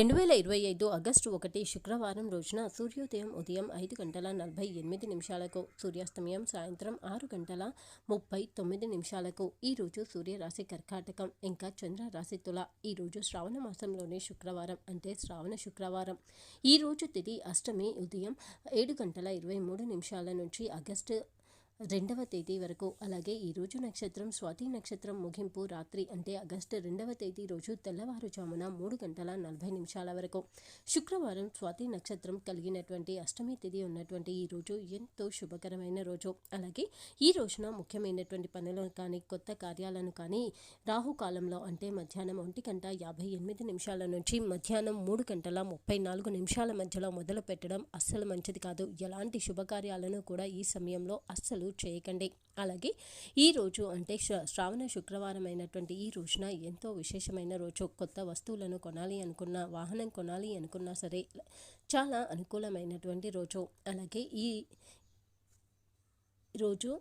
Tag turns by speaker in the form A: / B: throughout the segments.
A: రెండు వేల ఇరవై ఐదు ఆగస్టు ఒకటి శుక్రవారం రోజున సూర్యోదయం ఉదయం ఐదు గంటల నలభై ఎనిమిది నిమిషాలకు సూర్యాస్తమయం సాయంత్రం ఆరు గంటల ముప్పై తొమ్మిది నిమిషాలకు. ఈ రోజు సూర్యరాశి కర్కాటకం ఇంకా చంద్రరాశి తుల. ఈ రోజు శ్రావణ మాసంలోని శుక్రవారం అంటే శ్రావణ శుక్రవారం. ఈరోజు తిది అష్టమి ఉదయం ఏడు గంటల ఇరవై మూడు నిమిషాల నుంచి ఆగస్టు రెండవ తేదీ వరకు అలాగే ఈ రోజు నక్షత్రం స్వాతి నక్షత్రం ముగింపు రాత్రి అంటే ఆగస్టు రెండవ తేదీ రోజు తెల్లవారుజామున మూడు గంటల నలభై నిమిషాల వరకు. శుక్రవారం స్వాతి నక్షత్రం కలిగినటువంటి అష్టమి తేదీ ఉన్నటువంటి ఈ రోజు ఎంతో శుభకరమైన రోజు. అలాగే ఈ రోజున ముఖ్యమైనటువంటి పనులను కానీ కొత్త కార్యాలను కానీ రాహుకాలంలో అంటే మధ్యాహ్నం ఒంటి గంట యాభై ఎనిమిది నిమిషాల నుంచి మధ్యాహ్నం మూడు గంటల ముప్పై నాలుగు నిమిషాల మధ్యలో మొదలు పెట్టడం అస్సలు మంచిది కాదు. ఎలాంటి శుభకార్యాలను కూడా ఈ సమయంలో అస్సలు చేయకండి. అలాగే ఈ రోజు అంటే శ్రావణ శుక్రవారం అయినటువంటి ఈ రోజున ఎంతో విశేషమైన రోజు. కొత్త వస్తువులను కొనాలి అనుకున్నా వాహనం కొనాలి అనుకున్నా సరే చాలా అనుకూలమైనటువంటి రోజు. అలాగే ఈ రోజు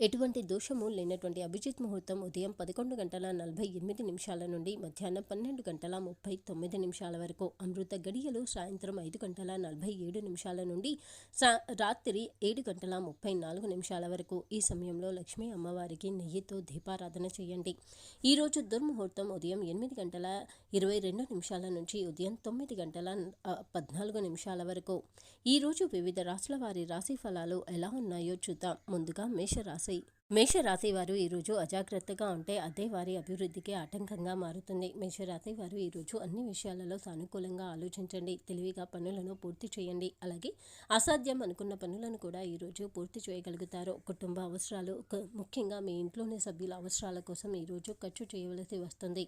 A: ఎటువంటి దోషము లేనటువంటి అభిజిత్ ముహూర్తం ఉదయం పదకొండు గంటల నలభై ఎనిమిది నిమిషాల నుండి మధ్యాహ్నం పన్నెండు గంటల ముప్పై తొమ్మిది నిమిషాల వరకు అమృత గడియలు సాయంత్రం ఐదు గంటల నలభై ఏడు నిమిషాల నుండి సా రాత్రి ఏడు గంటల ముప్పై నాలుగు నిమిషాల వరకు ఈ సమయంలో లక్ష్మీ అమ్మవారికి నెయ్యితో దీపారాధన చేయండి. ఈరోజు దుర్ముహూర్తం ఉదయం ఎనిమిది గంటల ఇరవై రెండు నిమిషాల నుంచి ఉదయం తొమ్మిది గంటల పద్నాలుగు నిమిషాల వరకు. ఈరోజు వివిధ రాశుల వారి రాశి ఫలాలు ఎలా ఉన్నాయో చూద్దాం. ముందుగా మేషరాశి ஆசை మేషరాశి వారు ఈరోజు అజాగ్రత్తగా ఉంటే అదే వారి అభివృద్ధికి ఆటంకంగా మారుతుంది. మేషరాశి వారు ఈరోజు అన్ని విషయాలలో సానుకూలంగా ఆలోచించండి. తెలివిగా పనులను పూర్తి చేయండి. అలాగే అసాధ్యం అనుకున్న పనులను కూడా ఈరోజు పూర్తి చేయగలుగుతారు. కుటుంబ అవసరాలు ముఖ్యంగా మీ ఇంట్లోని సభ్యుల అవసరాల కోసం ఈరోజు ఖర్చు చేయవలసి వస్తుంది.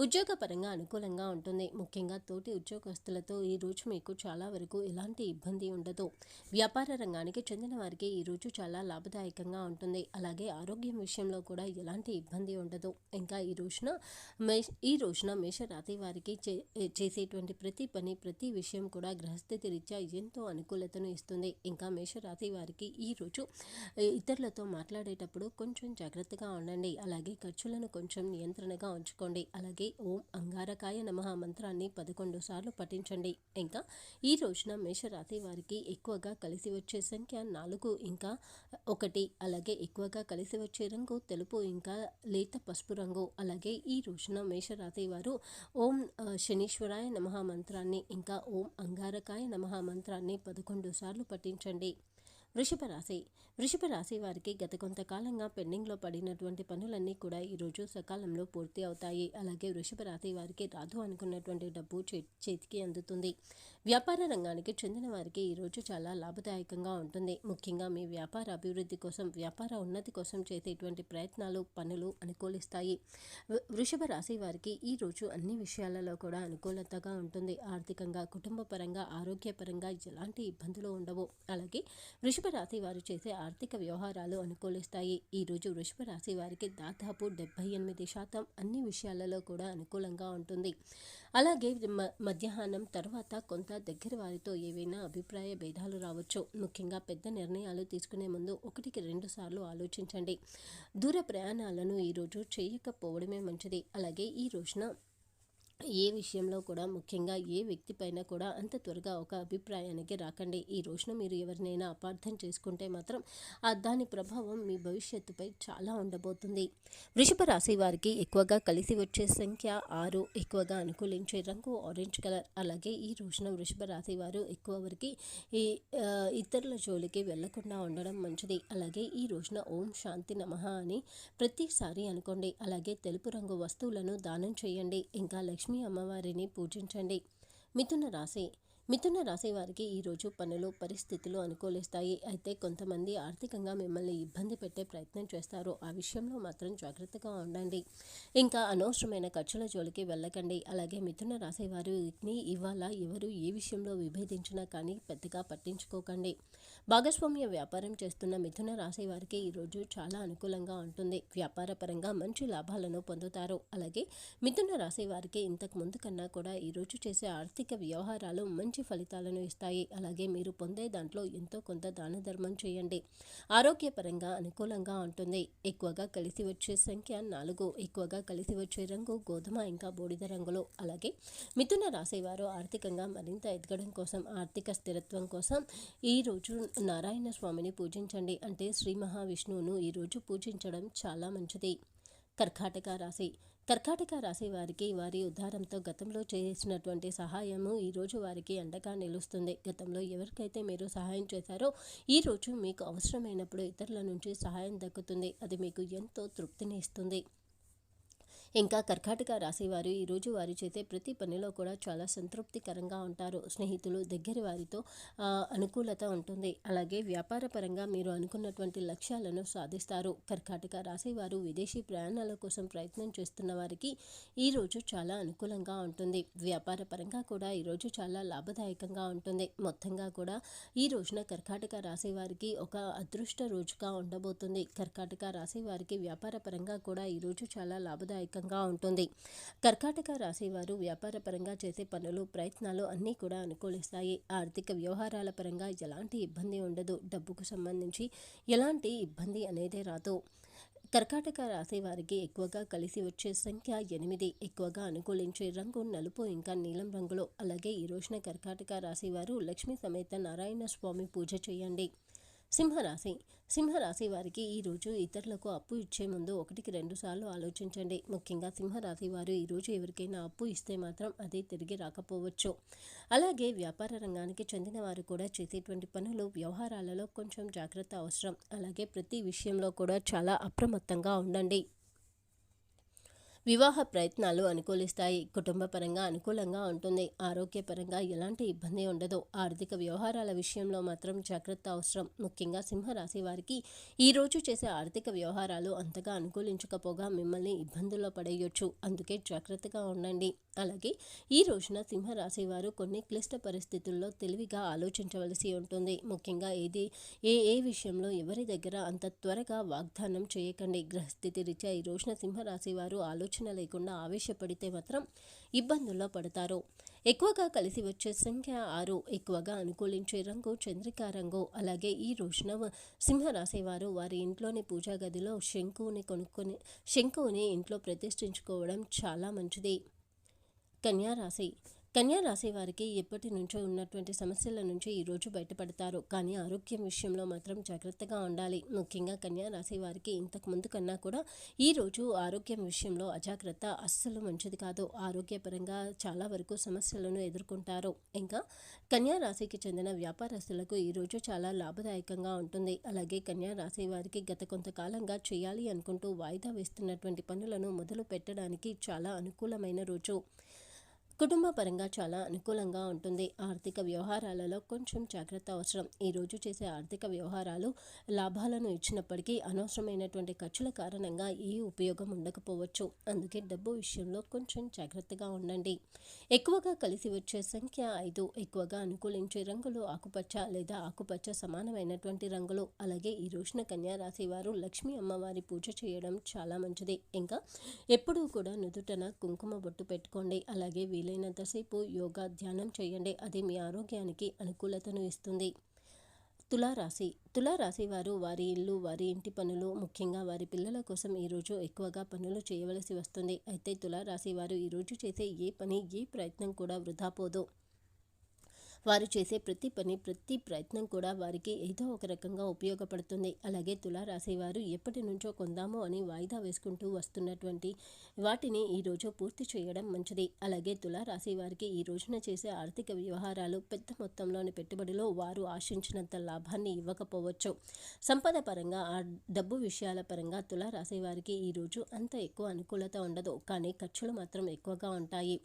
A: ఉద్యోగపరంగా అనుకూలంగా ఉంటుంది. ముఖ్యంగా తోటి ఉద్యోగస్తులతో ఈ రోజు మీకు చాలా వరకు ఎలాంటి ఇబ్బంది ఉండదు. వ్యాపార రంగానికి చెందిన వారికి ఈ రోజు చాలా లాభదాయకంగా ఉంటుంది. అలాగే అలాగే ఆరోగ్యం విషయంలో కూడా ఎలాంటి ఇబ్బంది ఉండదు. ఇంకా ఈ రోజున మే ఈ రోజున మేషరాతి వారికి చే చేసేటువంటి ప్రతి పని ప్రతి విషయం కూడా గ్రహస్థితి రీత్యా ఎంతో అనుకూలతను ఇస్తుంది. ఇంకా మేషరాతి వారికి ఈ రోజు ఇతరులతో మాట్లాడేటప్పుడు కొంచెం జాగ్రత్తగా ఉండండి. అలాగే ఖర్చులను కొంచెం నియంత్రణగా ఉంచుకోండి. అలాగే ఓం అంగారకాయ నమః మంత్రాన్ని పదకొండు సార్లు పఠించండి. ఇంకా ఈ రోజున మేషరాశి వారికి ఎక్కువగా కలిసి వచ్చే సంఖ్య నాలుగు ఇంకా ఒకటి అలాగే ఎక్కువగా కలిసి వచ్చే రంగు తెలుపు ఇంకా లేత పసుపు రంగు. అలాగే ఈ రోజున మేషరాశి వారు ఓం శనీశ్వరాయ నమః మంత్రాన్ని ఇంకా ఓం అంగారకాయ నమః మంత్రాన్ని పదకొండు సార్లు పఠించండి. వృషభ రాశి. వృషభ రాశి వారికి గత కొంతకాలంగా పెండింగ్లో పడినటువంటి పనులన్నీ కూడా ఈరోజు సకాలంలో పూర్తి అవుతాయి. అలాగే వృషభ రాశి వారికి రాదు అనుకున్నటువంటి డబ్బు చేతికి అందుతుంది. వ్యాపార రంగానికి చెందిన వారికి ఈరోజు చాలా లాభదాయకంగా ఉంటుంది. ముఖ్యంగా మీ వ్యాపార అభివృద్ధి కోసం వ్యాపార ఉన్నతి కోసం చేసేటువంటి ప్రయత్నాలు పనులు అనుకూలిస్తాయి. వృషభ రాశి వారికి ఈ రోజు అన్ని విషయాలలో కూడా అనుకూలతగా ఉంటుంది. ఆర్థికంగా కుటుంబ పరంగా ఆరోగ్యపరంగా ఎలాంటి ఇబ్బందులు ఉండవు. అలాగే వృషభ రాశి వారు చేసే ఆర్థిక వ్యవహారాలు అనుకూలిస్తాయి. ఈ రోజు వృషభ రాశి వారికి దాదాపు డెబ్బై ఎనిమిది శాతం అన్ని విషయాలలో కూడా అనుకూలంగా ఉంటుంది. అలాగే మ- మధ్యాహ్నం తర్వాత కొంత దగ్గర వారితో ఏవైనా అభిప్రాయ భేదాలు రావచ్చు. ముఖ్యంగా పెద్ద నిర్ణయాలు తీసుకునే ముందు ఒకటికి రెండు సార్లు ఆలోచించండి. దూర ప్రయాణాలను ఈరోజు చేయకపోవడమే మంచిది. అలాగే ఈ రోజున ఏ విషయంలో కూడా ముఖ్యంగా ఏ వ్యక్తి పైన కూడా అంత త్వరగా ఒక అభిప్రాయానికి రాకండి. ఈ రోజున మీరు ఎవరినైనా అపార్థం చేసుకుంటే మాత్రం ఆ దాని ప్రభావం మీ భవిష్యత్తుపై చాలా ఉండబోతుంది. వృషభ రాశి వారికి ఎక్కువగా కలిసి వచ్చే సంఖ్య ఆరు. ఎక్కువగా అనుకూలించే రంగు ఆరెంజ్ కలర్. అలాగే ఈ రోజున వృషభ రాశి వారు ఎక్కువ వరకు ఈ ఇతరుల జోలికి వెళ్ళకుండా ఉండడం మంచిది. అలాగే ఈ రోజున ఓం శాంతి నమః అని ప్రతిసారి అనుకోండి. అలాగే తెలుపు రంగు వస్తువులను దానం చేయండి. ఇంకా లక్ష్మి అమ్మవారిని పూజించండి. మిథున రాశి. మిథున రాశి వారికి ఈరోజు పనులు పరిస్థితులు అనుకూలిస్తాయి. అయితే కొంతమంది ఆర్థికంగా మిమ్మల్ని ఇబ్బంది పెట్టే ప్రయత్నం చేస్తారు. ఆ విషయంలో మాత్రం జాగ్రత్తగా ఉండండి. ఇంకా అనవసరమైన ఖర్చుల జోలికి వెళ్ళకండి. అలాగే మిథున రాశి వారిని ఇవాళ ఎవరు ఏ విషయంలో విభేదించినా కానీ పెద్దగా పట్టించుకోకండి. భాగస్వామ్య వ్యాపారం చేస్తున్న మిథున రాశి వారికి ఈరోజు చాలా అనుకూలంగా ఉంటుంది. వ్యాపార పరంగా మంచి లాభాలను పొందుతారు. అలాగే మిథున రాశి వారికి ఇంతకు ముందు కన్నా కూడా ఈరోజు చేసే ఆర్థిక వ్యవహారాలు మంచి ఫలితాలను ఇస్తాయి. అలాగే మీరు పొందే దాంట్లో ఎంతో కొంత దాన ధర్మం చేయండి. ఆరోగ్యపరంగా అనుకూలంగా ఉంటుంది. ఎక్కువగా కలిసి వచ్చే సంఖ్య నాలుగు. ఎక్కువగా కలిసి వచ్చే రంగు గోధుమ ఇంకా బూడిద రంగులు. అలాగే మిథున రాశివారు ఆర్థికంగా మరింత ఎదగడం కోసం ఆర్థిక స్థిరత్వం కోసం ఈరోజు నారాయణ స్వామిని పూజించండి అంటే శ్రీ మహావిష్ణువును ఈరోజు పూజించడం చాలా మంచిది. కర్కాటక రాశి. కర్కాటక రాశి వారికి వారి ఉద్ధారంతో గతంలో చేసినటువంటి సహాయము ఈరోజు వారికి అండగా నిలుస్తుంది. గతంలో ఎవరికైతే మీరు సహాయం చేశారో ఈరోజు మీకు అవసరమైనప్పుడు ఇతరుల నుంచి సహాయం దక్కుతుంది. అది మీకు ఎంతో తృప్తిని ఇస్తుంది. ఇంకా కర్కాటక రాశివారు ఈరోజు వారు చేసే ప్రతి పనిలో కూడా చాలా సంతృప్తికరంగా ఉంటారు. స్నేహితులు దగ్గర వారితో అనుకూలత ఉంటుంది. అలాగే వ్యాపార పరంగా మీరు అనుకున్నటువంటి లక్ష్యాలను సాధిస్తారు. కర్కాటక రాసేవారు విదేశీ ప్రయాణాల కోసం ప్రయత్నం చేస్తున్న వారికి ఈరోజు చాలా అనుకూలంగా ఉంటుంది. వ్యాపార పరంగా కూడా ఈరోజు చాలా లాభదాయకంగా ఉంటుంది. మొత్తంగా కూడా ఈ రోజున కర్కాటక రాశి వారికి ఒక అదృష్ట రోజుగా ఉండబోతుంది. కర్కాటక రాశి వారికి వ్యాపార పరంగా కూడా ఈరోజు చాలా లాభదాయకంగా అనుకూలంగా ఉంటుంది. కర్కాటక రాశి వారు వ్యాపార పరంగా చేసే పనులు ప్రయత్నాలు అన్నీ కూడా అనుకూలిస్తాయి. ఆర్థిక వ్యవహారాల పరంగా ఎలాంటి ఇబ్బంది ఉండదు. డబ్బుకు సంబంధించి ఎలాంటి ఇబ్బంది అనేది రాదు. కర్కాటక రాశి వారికి ఎక్కువగా కలిసి వచ్చే సంఖ్య ఎనిమిది. ఎక్కువగా అనుకూలించే రంగు నలుపు ఇంకా నీలం రంగులో. అలాగే ఈ రోజున కర్కాటక రాశి వారు లక్ష్మీ సమేత నారాయణ స్వామి పూజ చేయండి. సింహరాశి సింహరాశి వారికి ఈరోజు ఇతరులకు అప్పు ఇచ్చే ముందు ఒకటికి రెండు సార్లు ఆలోచించండి. ముఖ్యంగా సింహరాశి వారు ఈరోజు ఎవరికైనా అప్పు ఇస్తే మాత్రం అది తిరిగి రాకపోవచ్చు. అలాగే వ్యాపార రంగానికి చెందిన వారు కూడా చేసేటువంటి పనులు వ్యవహారాలలో కొంచెం జాగ్రత్త అవసరం. అలాగే ప్రతి విషయంలో కూడా చాలా అప్రమత్తంగా ఉండండి. వివాహ ప్రయత్నాలు అనుకూలిస్తాయి. కుటుంబపరంగా అనుకూలంగా ఉంటుంది. ఆరోగ్యపరంగా ఎలాంటి ఇబ్బంది ఉండదు. ఆర్థిక వ్యవహారాల విషయంలో మాత్రం జాగ్రత్త అవసరం. ముఖ్యంగా సింహరాశి వారికి ఈరోజు చేసే ఆర్థిక వ్యవహారాలు అంతగా అనుకూలించకపోగా మిమ్మల్ని ఇబ్బందుల్లో పడేయొచ్చు. అందుకే జాగ్రత్తగా ఉండండి. అలాగే ఈ రోజున సింహరాశి వారు కొన్ని క్లిష్ట పరిస్థితుల్లో తెలివిగా ఆలోచించవలసి ఉంటుంది. ముఖ్యంగా ఏది ఏ ఏ విషయంలో ఎవరి దగ్గర అంత త్వరగా వాగ్దానం చేయకండి. గ్రహస్థితి రీత్యా ఈ రోజున సింహరాశి వారు ఆలోచన లేకుండా ఆవేశపడితే మాత్రం ఇబ్బందుల్లో పడతారు. ఎక్కువగా కలిసి వచ్చే సంఖ్య ఆరు ఎక్కువగా అనుకూలించే రంగు చంద్రికా రంగు. అలాగే ఈ రోజున సింహరాశి వారు వారి ఇంట్లోని పూజా గదిలో శంకువుని కొనుక్కొని శంకువుని ఇంట్లో ప్రతిష్ఠించుకోవడం చాలా మంచిది. కన్యారాశి కన్యారాశి వారికి ఎప్పటి నుంచో ఉన్నటువంటి సమస్యల నుంచి ఈరోజు బయటపడతారు. కానీ ఆరోగ్యం విషయంలో మాత్రం జాగ్రత్తగా ఉండాలి. ముఖ్యంగా కన్యారాశి వారికి ఇంతకు ముందు కన్నా కూడా ఈరోజు ఆరోగ్యం విషయంలో అజాగ్రత్త అస్సలు మంచిది కాదు. ఆరోగ్యపరంగా చాలా వరకు సమస్యలను ఎదుర్కొంటారు. ఇంకా కన్యారాశికి చెందిన వ్యాపారస్తులకు ఈరోజు చాలా లాభదాయకంగా ఉంటుంది. అలాగే కన్యారాశి వారికి గత కొంతకాలంగా చేయాలి అనుకుంటూ వాయిదా వేస్తున్నటువంటి పనులను మొదలు పెట్టడానికి చాలా అనుకూలమైన రోజు. కుటుంబ పరంగా చాలా అనుకూలంగా ఉంటుంది. ఆర్థిక వ్యవహారాలలో కొంచెం జాగ్రత్త అవసరం. ఈరోజు చేసే ఆర్థిక వ్యవహారాలు లాభాలను ఇచ్చినప్పటికీ అనవసరమైనటువంటి ఖర్చుల కారణంగా ఏ ఉపయోగం ఉండకపోవచ్చు. అందుకే డబ్బు విషయంలో కొంచెం జాగ్రత్తగా ఉండండి. ఎక్కువగా కలిసి వచ్చే సంఖ్య ఐదు. ఎక్కువగా అనుకూలించే రంగులు ఆకుపచ్చ లేదా ఆకుపచ్చ సమానమైనటువంటి రంగులు. అలాగే ఈ రోజున కన్యారాశి వారు లక్ష్మీ అమ్మవారి పూజ చేయడం చాలా మంచిది. ఇంకా ఎప్పుడూ కూడా నుదుటన కుంకుమ బొట్టు పెట్టుకోండి. అలాగే వీలైనంతసేపు యోగా ధ్యానం చేయండి. అది మీ ఆరోగ్యానికి అనుకూలతను ఇస్తుంది. తులారాశి. తులారాశి వారు వారి ఇల్లు వారి ఇంటి పనులు ముఖ్యంగా వారి పిల్లల కోసం ఈరోజు ఎక్కువగా పనులు చేయవలసి వస్తుంది. అయితే తులారాశి వారు ఈరోజు చేసే ఏ పని ఏ ప్రయత్నం కూడా వృధా పోదు. వారు చేసే ప్రతి పని ప్రతి ప్రయత్నం కూడా వారికి ఏదో ఒక రకంగా ఉపయోగపడుతుంది. అలాగే తులారాశి వారు ఎప్పటి నుంచో కొందాము అని వాయిదా వేసుకుంటూ వస్తున్నటువంటి వాటిని ఈరోజు పూర్తి చేయడం మంచిది. అలాగే తులారాశి వారికి ఈ రోజున చేసే ఆర్థిక వ్యవహారాలు పెద్ద మొత్తంలోని పెట్టుబడిలో వారు ఆశించినంత లాభాన్ని ఇవ్వకపోవచ్చు. సంపద పరంగా ఆ డబ్బు విషయాల పరంగా తులారాశి వారికి ఈరోజు అంత ఎక్కువ అనుకూలత ఉండదు. కానీ ఖర్చులు మాత్రం ఎక్కువగా ఉంటాయి.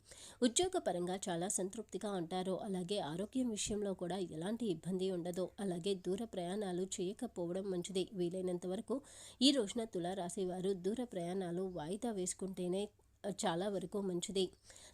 A: ఉద్యోగ పరంగా చాలా సంతృప్తిగా ఉంటారు. అలాగే ఆరోగ్య ఆరోగ్యం విషయంలో కూడా ఎలాంటి ఇబ్బంది ఉండదు. అలాగే దూర ప్రయాణాలు చేయకపోవడం మంచిది. వీలైనంత వరకు ఈ రోజున తులారాశి వారు దూర ప్రయాణాలు వాయిదా వేసుకుంటేనే చాలా వరకు మంచిది.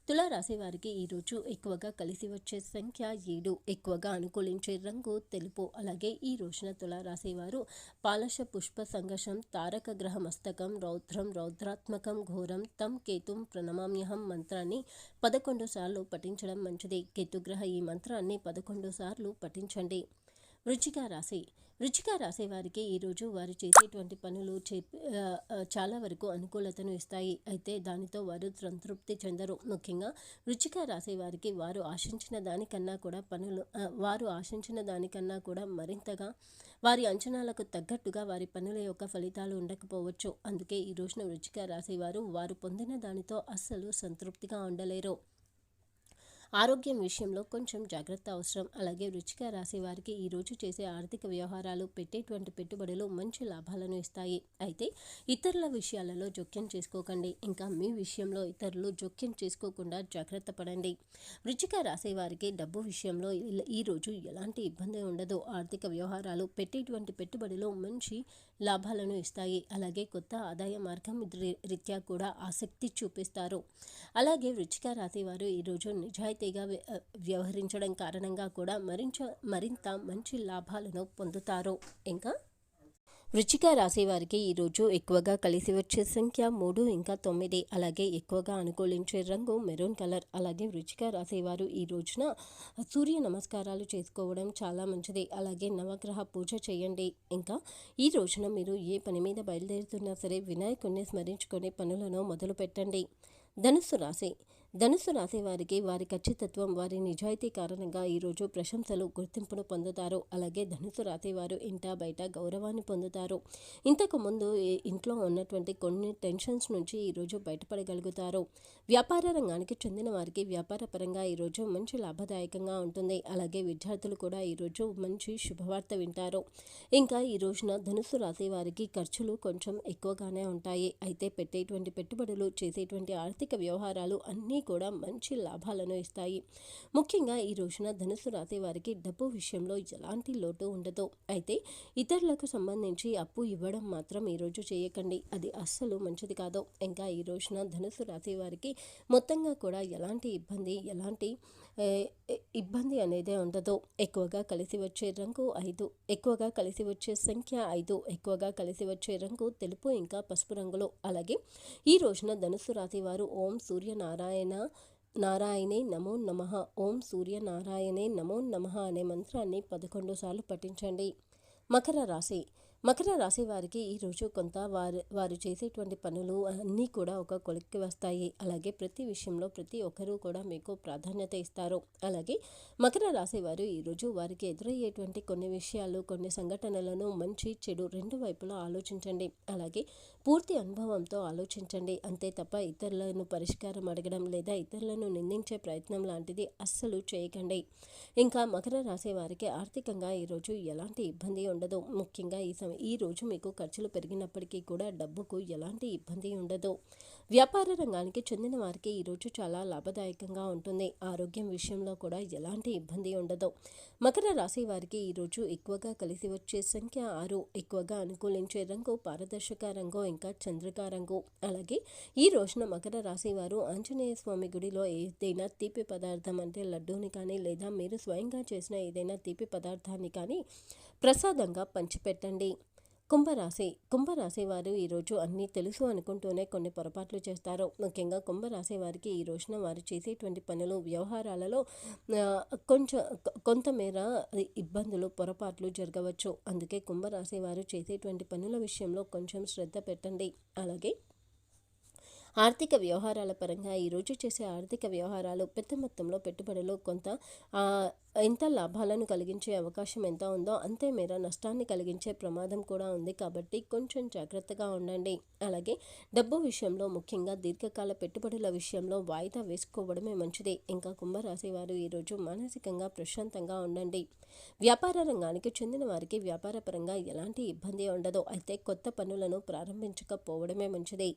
A: తులారాశి వారికి ఈరోజు ఎక్కువగా కలిసి వచ్చే సంఖ్య ఏడు. ఎక్కువగా అనుకూలించే రంగు తెలుపు. అలాగే ఈ రోజున తులారాశి వారు పాలశ పుష్ప సంఘర్షం తారక గ్రహ మస్తకం రౌద్రం రౌద్రాత్మకం ఘోరం తం కేతుం ప్రణమామ్యహం మంత్రాన్ని పదకొండు సార్లు పఠించడం మంచిది. కేతుగ్రహ ఈ మంత్రాన్ని పదకొండు సార్లు పఠించండి. వృచ్చిక రాశి రుచిగా రాసేవారికి ఈరోజు వారు చేసేటువంటి పనులు చే చాలా వరకు అనుకూలతను ఇస్తాయి. అయితే దానితో వారు సంతృప్తి చెందరు. ముఖ్యంగా రుచిగా రాసేవారికి వారు ఆశించిన దానికన్నా కూడా పనులు వారు ఆశించిన దానికన్నా కూడా మరింతగా వారి అంచనాలకు తగ్గట్టుగా వారి పనుల యొక్క ఫలితాలు ఉండకపోవచ్చు. అందుకే ఈ రోజున రుచిగా రాసేవారు వారు పొందిన దానితో అస్సలు సంతృప్తిగా ఉండలేరు. ఆరోగ్యం విషయంలో కొంచెం జాగ్రత్త అవసరం. అలాగే రుచిగా రాసే వారికి ఈరోజు చేసే ఆర్థిక వ్యవహారాలు పెట్టేటువంటి పెట్టుబడులు మంచి లాభాలను ఇస్తాయి. అయితే ఇతరుల విషయాలలో జోక్యం చేసుకోకండి. ఇంకా మీ విషయంలో ఇతరులు జోక్యం చేసుకోకుండా జాగ్రత్త పడండి. రుచిగా రాసే వారికి డబ్బు విషయంలో ఈరోజు ఈ రోజు ఎలాంటి ఇబ్బంది ఉండదు. ఆర్థిక వ్యవహారాలు పెట్టేటువంటి పెట్టుబడిలో మంచి లాభాలను ఇస్తాయి. అలాగే కొత్త ఆదాయ మార్గం రి- రీత్యా కూడా ఆసక్తి చూపిస్తారు. అలాగే వృచ్చిక రాశి వారు ఈరోజు నిజాయితీగా వ్య- వ్యవహరించడం కారణంగా కూడా మరింత మరింత మంచి లాభాలను పొందుతారు. ఇంకా వృచ్చిక రాశి వారికి ఈరోజు ఎక్కువగా కలిసి వచ్చే సంఖ్య మూడు ఇంకా తొమ్మిది. అలాగే ఎక్కువగా అనుకూలించే రంగు మెరూన్ కలర్. అలాగే వృచ్చిక రాశి వారు ఈ రోజున సూర్య నమస్కారాలు చేసుకోవడం చాలా మంచిది. అలాగే నవగ్రహ పూజ చేయండి. ఇంకా ఈ రోజున మీరు ఏ పని మీద బయలుదేరుతున్నా సరే వినాయకుడిని స్మరించుకొని పనులను మొదలు పెట్టండి ధనుస్సు రాశి ధనుస్సు రాశి వారికి వారి ఖచ్చితత్వం వారి నిజాయితీ కారణంగా ఈరోజు ప్రశంసలు గుర్తింపును పొందుతారు. అలాగే ధనుసు రాశి వారు ఇంట బయట గౌరవాన్ని పొందుతారు. ఇంతకు ముందు ఇంట్లో ఉన్నటువంటి కొన్ని టెన్షన్స్ నుంచి ఈరోజు బయటపడగలుగుతారు. వ్యాపార రంగానికి చెందిన వారికి వ్యాపార పరంగా ఈరోజు మంచి లాభదాయకంగా ఉంటుంది. అలాగే విద్యార్థులు కూడా ఈరోజు మంచి శుభవార్త వింటారు. ఇంకా ఈ రోజున ధనుసు రాశి వారికి ఖర్చులు కొంచెం ఎక్కువగానే ఉంటాయి. అయితే పెట్టేటువంటి పెట్టుబడులు చేసేటువంటి ఆర్థిక వ్యవహారాలు అన్నీ కూడా మంచి లాభాలను ఇస్తాయి. ముఖ్యంగా ఈ రోజున ధనుసు రాశి వారికి డబ్బు విషయంలో ఎలాంటి లోటు ఉండదు. అయితే ఇతరులకు సంబంధించి అప్పు ఇవ్వడం మాత్రం ఈరోజు చేయకండి. అది అస్సలు మంచిది కాదు. ఇంకా ఈ రోజున ధనుసు రాశి వారికి మొత్తంగా కూడా ఎలాంటి ఇబ్బంది ఎలాంటి ఇబ్బంది అనేది ఉండదు. ఎక్కువగా కలిసి వచ్చే రంగు ఐదు. ఎక్కువగా కలిసి వచ్చే సంఖ్య ఐదు. ఎక్కువగా కలిసి వచ్చే రంగు తెలుపు ఇంకా పసుపు రంగులు. అలాగే ఈ రోజున ధనుసు రాశి వారు ఓం సూర్యనారాయణ నారాయణే నమో నమః. ఓం సూర్యనారాయణే నమో నమః అనే మంత్రాన్ని పదకొండు సార్లు పఠించండి. మకర రాశి మకర రాశి వారికి ఈరోజు కొంత వారు వారు చేసేటువంటి పనులు అన్నీ కూడా ఒక కొలిక్కి వస్తాయి. అలాగే ప్రతి విషయంలో ప్రతి ఒక్కరూ కూడా మీకు ప్రాధాన్యత ఇస్తారు. అలాగే మకర రాశి వారు ఈరోజు వారికి ఎదురయ్యేటువంటి కొన్ని విషయాలు కొన్ని సంఘటనలను మంచి చెడు రెండు వైపులా ఆలోచించండి. అలాగే పూర్తి అనుభవంతో ఆలోచించండి. అంతే తప్ప ఇతరులను పరిష్కారం అడగడం లేదా ఇతరులను నిందించే ప్రయత్నం లాంటిది అస్సలు చేయకండి. ఇంకా మకర రాశి వారికి ఆర్థికంగా ఈరోజు ఎలాంటి ఇబ్బంది ఉండదు. ముఖ్యంగా ఈ సమయం ఈ రోజు మీకు ఖర్చులు పెరిగినప్పటికీ కూడా డబ్బుకు ఎలాంటి ఇబ్బంది ఉండదు. వ్యాపార రంగానికి చెందిన వారికి ఈరోజు చాలా లాభదాయకంగా ఉంటుంది. ఆరోగ్యం విషయంలో కూడా ఎలాంటి ఇబ్బంది ఉండదు. మకర రాశి వారికి ఈరోజు ఎక్కువగా కలిసి వచ్చే సంఖ్య ఆరు. ఎక్కువగా అనుకూలించే రంగు పారదర్శక రంగు ఇంకా చంద్రికా రంగు. అలాగే ఈ రోజున మకర రాశి వారు ఆంజనేయ స్వామి గుడిలో ఏదైనా తీపి పదార్థం అంటే లడ్డూని కానీ లేదా మీరు స్వయంగా చేసిన ఏదైనా తీపి పదార్థాన్ని కానీ ప్రసాదంగా పంచిపెట్టండి. కుంభరాశి కుంభరాశి వారు ఈరోజు అన్నీ తెలుసు అనుకుంటూనే కొన్ని పొరపాట్లు చేస్తారు. ముఖ్యంగా కుంభరాశి వారికి ఈ రోజున వారు చేసేటువంటి పనులు వ్యవహారాలలో కొంచెం కొంతమేర ఇబ్బందులు పొరపాట్లు జరగవచ్చు. అందుకే కుంభరాశి వారు చేసేటువంటి పనుల విషయంలో కొంచెం శ్రద్ధ పెట్టండి. అలాగే ఆర్థిక వ్యవహారాల పరంగా ఈరోజు చేసే ఆర్థిక వ్యవహారాలు పెద్ద మొత్తంలో పెట్టుబడులు కొంత ఎంత లాభాలను కలిగించే అవకాశం ఎంత ఉందో అంతే మేర నష్టాన్ని కలిగించే ప్రమాదం కూడా ఉంది కాబట్టి కొంచెం జాగ్రత్తగా ఉండండి. అలాగే డబ్బు విషయంలో ముఖ్యంగా దీర్ఘకాల పెట్టుబడుల విషయంలో వాయిదా వేసుకోవడమే మంచిది. ఇంకా కుంభరాశి వారు ఈరోజు మానసికంగా ప్రశాంతంగా ఉండండి. వ్యాపార రంగానికి చెందిన వారికి వ్యాపార పరంగా ఎలాంటి ఇబ్బంది ఉండదు. అయితే కొత్త పనులను ప్రారంభించకపోవడమే మంచిది.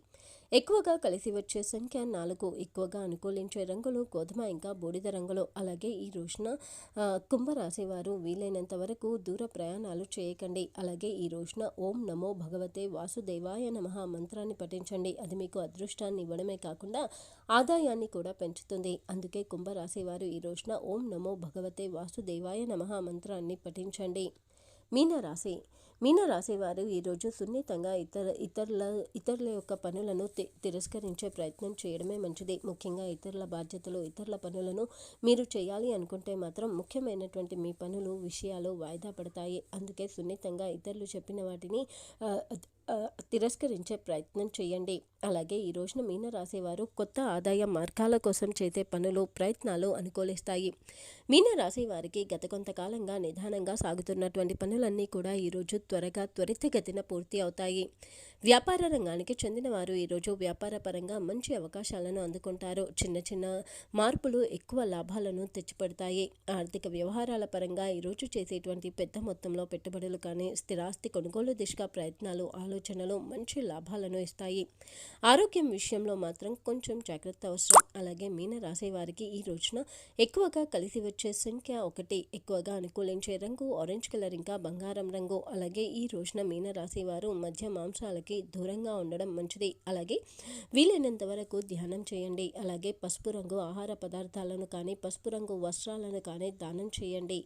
A: ఎక్కువగా కలిసి వచ్చే సంఖ్య నాలుగు. ఎక్కువగా అనుకూలించే రంగులు గోధుమ ఇంకా బూడిద రంగులు. అలాగే ఈ రోజున కుంభరాశి వారు వీలైనంత వరకు దూర ప్రయాణాలు చేయకండి. అలాగే ఈ రోజున ఓం నమో భగవతే వాసుదేవాయ నమః మంత్రాన్ని పఠించండి. అది మీకు అదృష్టాన్ని ఇవ్వడమే కాకుండా ఆదాయాన్ని కూడా పెంచుతుంది. అందుకే కుంభరాశి వారు ఈ రోజున ఓం నమో భగవతే వాసుదేవాయ నమః మంత్రాన్ని పఠించండి. మీనరాశి మీనరాశి వారు ఈరోజు సున్నితంగా ఇతర ఇతరుల ఇతరుల యొక్క పనులను తి- తిరస్కరించే ప్రయత్నం చేయడమే మంచిది. ముఖ్యంగా ఇతరుల బాధ్యతలు ఇతరుల పనులను మీరు చేయాలి అనుకుంటే మాత్రం ముఖ్యమైనటువంటి మీ పనులు విషయాలు వాయిదా పడతాయి. అందుకే సున్నితంగా ఇతరులు చెప్పిన వాటిని తిరస్కరించే ప్రయత్నం చేయండి. అలాగే ఈ రోజున మీన రాసేవారు కొత్త ఆదాయ మార్గాల కోసం చేసే పనులు ప్రయత్నాలు అనుకూలిస్తాయి. మీనరాశి వారికి గత కొంతకాలంగా నిదానంగా సాగుతున్నటువంటి పనులన్నీ కూడా ఈరోజు త్వరగా త్వరితగతిన పూర్తి అవుతాయి. వ్యాపార రంగానికి చెందిన వారు ఈరోజు వ్యాపార పరంగా మంచి అవకాశాలను అందుకుంటారు. చిన్న చిన్న మార్పులు ఎక్కువ లాభాలను తెచ్చిపెడతాయి. ఆర్థిక వ్యవహారాల పరంగా ఈరోజు చేసేటువంటి పెద్ద మొత్తంలో పెట్టుబడులు కానీ స్థిరాస్తి కొనుగోలు దిశగా ప్రయత్నాలు ఆలోచనలు మంచి లాభాలను ఇస్తాయి. ఆరోగ్యం విషయంలో మాత్రం కొంచెం జాగ్రత్త అవసరం. అలాగే మీన రాసే వారికి ఈ రోజున ఎక్కువగా కలిసి వచ్చే సంఖ్య ఒకటి. ఎక్కువగా అనుకూలించే రంగు ఆరెంజ్ కలర్ ఇంకా బంగారం రంగు. అలాగే ఈ రోజున మీన రాశి వారు మధ్య మాంసాలకి దూరంగా ఉండడం మంచిది. అలాగే వీలైనంత వరకు ధ్యానం చేయండి. అలాగే పసుపు రంగు ఆహార పదార్థాలను కానీ పసుపు రంగు వస్త్రాలను కానీ దానం చేయండి.